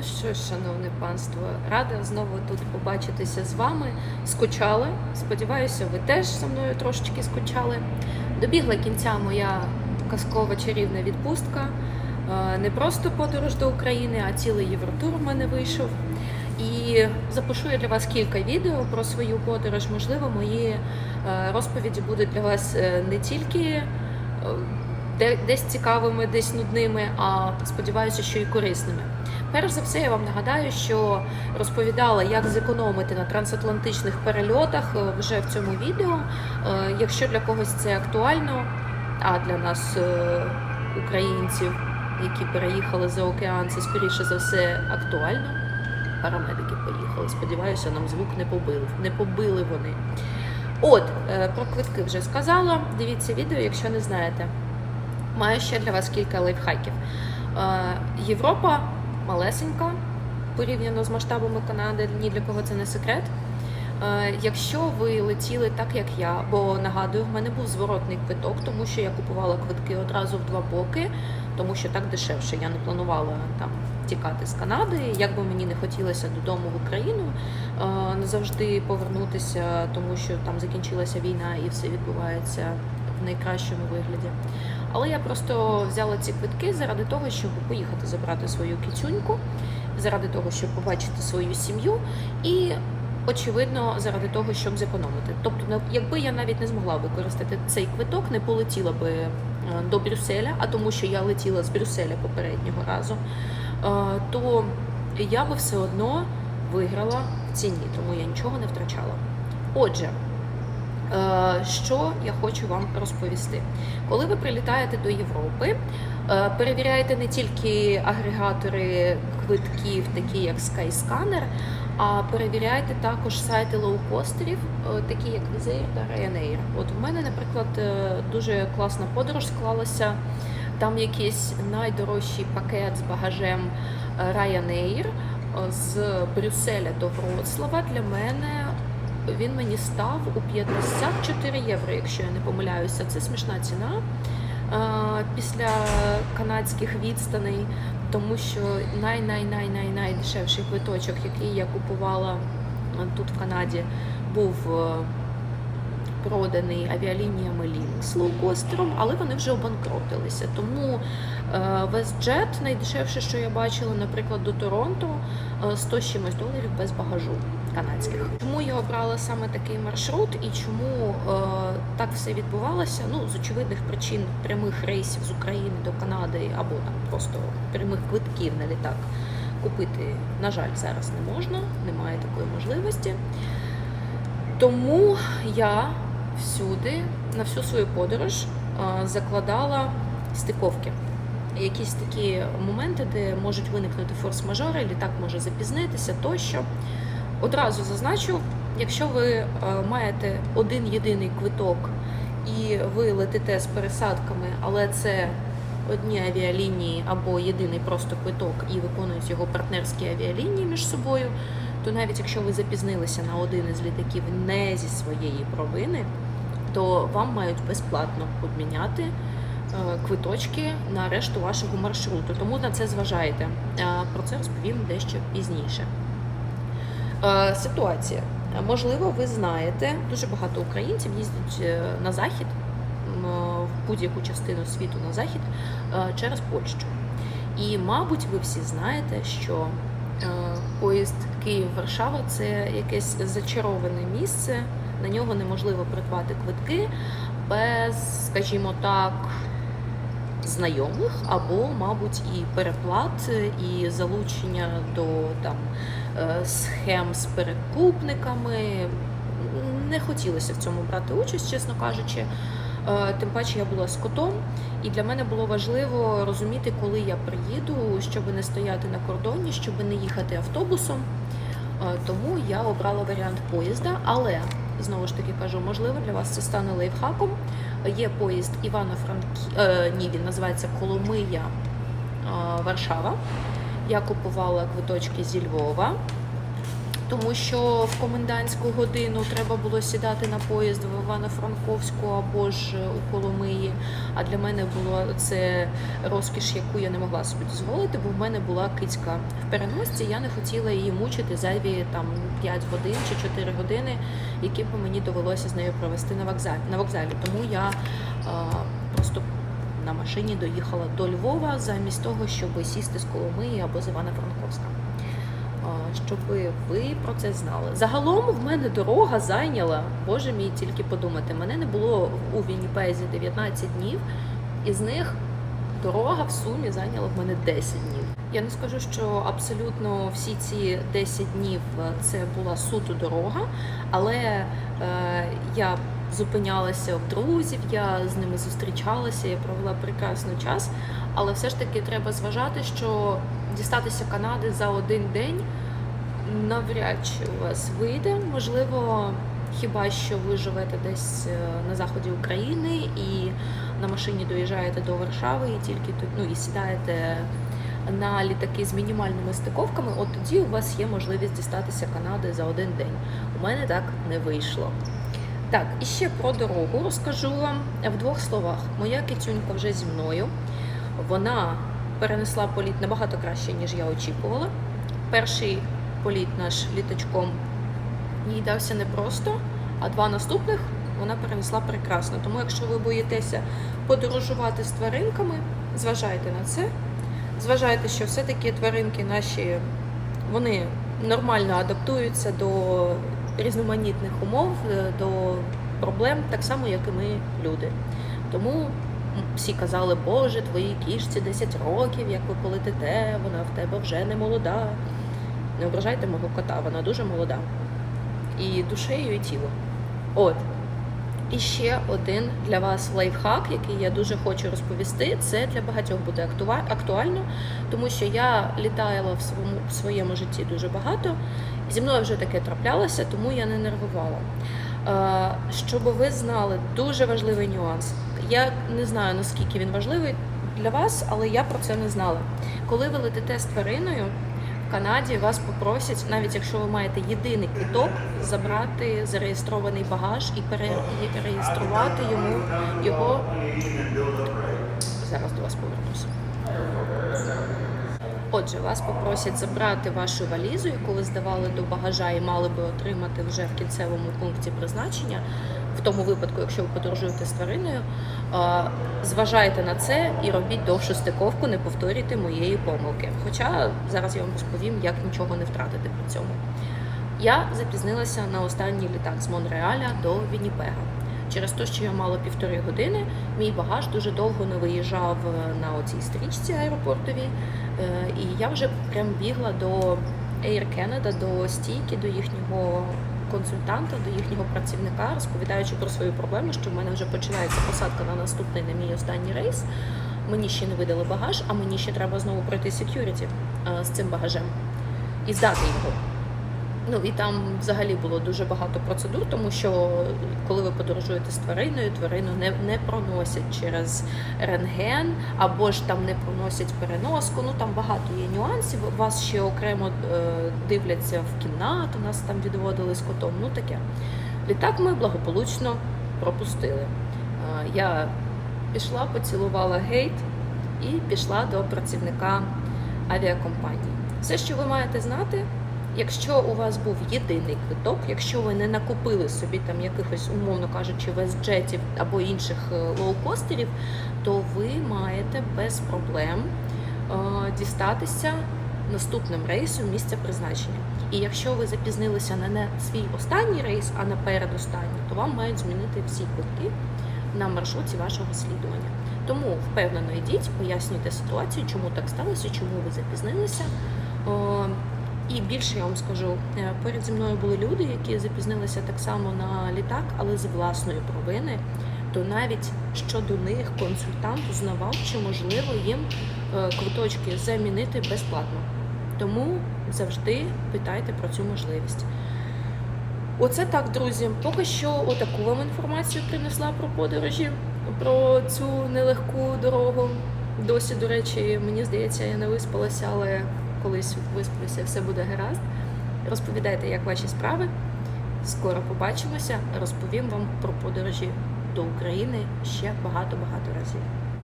Ну що шановне панство, рада знову тут побачитися з вами. Скучали. Сподіваюся, ви теж зі мною трошечки скучали. Добігла кінця моя казкова чарівна відпустка. Е, Не просто подорож до України, а цілий євротур в мене вийшов. І запишу я для вас кілька відео про свою подорож. Можливо, мої е, розповіді будуть для вас е, не тільки десь цікавими, десь нудними, а сподіваюся, що і корисними. Перш за все, я вам нагадаю, що розповідала, як зекономити на трансатлантичних перельотах е, вже в цьому відео. Е, Якщо для когось це актуально, а для нас, е, українців, які переїхали за океан, це скоріше за все актуально. Парамедики поїхали. Сподіваюся, нам звук не побили. Не побили вони. От, про квитки вже сказала. Дивіться відео, якщо не знаєте. Маю ще для вас кілька лайфхаків. Е, Європа малесенька порівняно з масштабами Канади, ні для кого це не секрет. Е, Якщо ви летіли так, як я, бо нагадую, в мене був зворотний квиток, тому що я купувала квитки одразу в два боки, тому що так дешевше. Я не планувала там тікати з Канади. Як би мені не хотілося додому в Україну, не завжди повернутися, тому що там закінчилася війна і все відбувається в найкращому вигляді. Але я просто взяла ці квитки заради того, щоб поїхати забрати свою кицюньку, заради того, щоб побачити свою сім'ю, і очевидно, заради того, щоб зекономити. Тобто, якби я навіть не змогла використати цей квиток, не полетіла би е, до Брюсселя, а тому, що я летіла з Брюсселя попереднього разу, е, то я би все одно виграла в ціні, тому я нічого не втрачала. Отже. Що я хочу вам розповісти? Коли ви прилітаєте до Європи, е, перевіряйте не тільки агрегатори квитків, такі як Skyscanner, а перевіряйте також сайти лоукостерів, е, такі як Air та Ryanair. От в мене, наприклад, е, дуже класна подорож склалася. Там якийсь найдорожчий пакет з багажем Ryanair з Брюсселя до Вроцлава для мене він мені став у 54 євро, якщо я не помиляюся. Це смішна ціна е, після канадських відстаней, тому що най-най-най-най найдешевший квиточок, який я купувала тут в Канаді, був е, проданий авіалініями Lynx лоукостером, але вони вже обанкротилися. Тому е, WestJet найдешевше, що я бачила, наприклад, до Торонто, е, 100 чимось доларів без багажу канадських. Чому я обрала саме такий маршрут і чому е, так все відбувалося? Ну, з очевидних причин прямих рейсів з України до Канади або там просто прямих квитків на літак купити, на жаль, зараз не можна, немає такої можливості. Тому я всюди, на всю свою подорож, е, закладала стиковки. Якісь такі моменти, де можуть виникнути форс-мажори, літак може запізнитися тощо. Одразу зазначу, якщо ви е, маєте один єдиний квиток і ви летите з пересадками, але це одні авіалінії або єдиний просто квиток і виконують його партнерські авіалінії між собою, то навіть якщо ви запізнилися на один із літаків не зі своєї провини, то вам мають безплатно обміняти е, квиточки на решту вашого маршруту. Тому на це зважайте. Е, Про це розповім дещо пізніше. Е, Ситуація. Можливо, ви знаєте, дуже багато українців їздять на захід, в будь-яку частину світу на захід через Польщу. І, мабуть, ви всі знаєте, що поїзд Київ-Варшава це якесь зачароване місце. На нього неможливо придбати квитки без, скажімо так, знайомих або, мабуть, і переплат, і залучення до там е, схем з перекупниками. Не хотілося в цьому брати участь, чесно кажучи. Е, Тим паче я була з котом, і для мене було важливо розуміти, коли я приїду, щоб не стояти на кордоні, щоб не їхати автобусом. Е, Тому я обрала варіант поїзда, але знову ж таки кажу, можливо, для вас це стане лайфхаком. Є поїзд Івано-Франкі... Е, ні, він називається Коломия е, Варшава. Я купувала квиточки зі Львова. Тому що в комендантську годину треба було сідати на поїзд в Івано-Франковську або ж у Коломиї. А для мене було це розкіш, яку я не могла собі дозволити, бо в мене була кицька в переносці. Я не хотіла її мучити зайві там 5 годин чи 4 години, які б мені довелося з нею провести на вокзалі. На вокзалі. Тому я а, просто на машині доїхала до Львова замість того, щоб сісти з Коломиї або з Івано-Франковська. А, Щоб ви про це знали. Загалом в мене дорога зайняла, боже мій, тільки подумати. Мене не було у Вінніпезі 19 днів, із них дорога в сумі зайняла в мене 10 днів. Я не скажу, що абсолютно всі ці 10 днів е, це була суто дорога, але е, я зупинялася в друзів, я з ними зустрічалася, я провела прекрасний час. Але все ж таки треба зважати, що дістатися Канади за один день навряд чи у вас вийде. Можливо, хіба що ви живете десь е, на заході України і на машині доїжджаєте до Варшави і тільки тут ну і сідаєте на літаки з мінімальними стиковками. От тоді у вас є можливість дістатися Канади за один день. У мене так не вийшло. Так, і ще про дорогу розкажу вам в двох словах. Моя кицюнька вже зі мною. Вона перенесла політ набагато краще, ніж я очікувала. Перший політ наш літачком їй дався непросто, а два наступних вона перенесла прекрасно. Тому, якщо ви боїтеся подорожувати з тваринками, зважайте на це. Зважайте, що все-таки тваринки наші вони нормально адаптуються до різноманітних умов, е, до проблем, так само, як і ми, люди. Тому всі казали, Боже, твоїй кішці 10 років, як ви полетите, вона в тебе вже не молода. Не ображайте мого кота, вона дуже молода. І душею, і тілом. От. І ще один для вас лайфхак, який я дуже хочу розповісти. Це для багатьох буде актуа- актуально, тому що я літала в своєму, в своєму житті дуже багато. Зі мною вже таке траплялося, тому я не нервувала. Щоб ви знали, дуже важливий нюанс. Я не знаю наскільки він важливий для вас, але я про це не знала. Коли ви летите з твариною, Канаді вас попросять, навіть якщо ви маєте єдиний квиток, забрати зареєстрований багаж і перереєструвати йому його. Зараз до вас повернуся. Отже, вас попросять забрати вашу валізу, яку ви здавали до багажа і мали би отримати вже в кінцевому пункті призначення. В тому випадку, якщо ви подорожуєте з твариною, зважайте на це і робіть довшу стиковку, не повторюйте моєї помилки. Хоча зараз я вам розповім, як нічого не втратити при цьому. Я запізнилася на останній літак з Монреаля до Вінніпега. Через те, що я мала півтори години, мій багаж дуже довго не виїжджав е, на оцій стрічці аеропортовій. Е, І я вже прям бігла до Air Canada, до стійки, до їхнього консультанта, до їхнього працівника, розповідаючи про свою проблему, що в мене вже починається посадка на наступний на мій останній рейс. Мені ще не видали багаж, а мені ще треба знову пройти security е, з цим багажем і здати його. Ну і там взагалі було дуже багато процедур, тому що коли ви подорожуєте з твариною, тварину не, не проносять через рентген, або ж там не проносять переноску. Ну там багато є нюансів. Вас ще окремо е, дивляться в кімнату, нас там відводили з котом. Ну таке. Літак ми благополучно пропустили. Е, я пішла, поцілувала гейт і пішла до працівника авіакомпанії. Все, що ви маєте знати. Якщо у вас був єдиний квиток, якщо ви не накупили собі там якихось, умовно кажучи, вестджетів або інших е, лоукостерів, то ви маєте без проблем е, дістатися наступним рейсом місця призначення. І якщо ви запізнилися не на свій останній рейс, а на передостанній, то вам мають змінити всі квитки на маршруті вашого слідування. Тому впевнено йдіть, пояснюйте ситуацію, чому так сталося, чому ви запізнилися. І більше я вам скажу, е, поряд зі мною були люди, які запізнилися так само на літак, але з власної провини. То навіть щодо них консультант узнавав, чи можливо їм е, квиточки замінити безплатно. Тому завжди питайте про цю можливість. Оце так, друзі. Поки що отаку вам інформацію принесла про подорожі, про цю нелегку дорогу. Досі, до речі, мені здається, я не виспалася, але колись висплюся, все буде гаразд. Розповідайте, як ваші справи. Скоро побачимося. Розповім вам про подорожі до України ще багато-багато разів.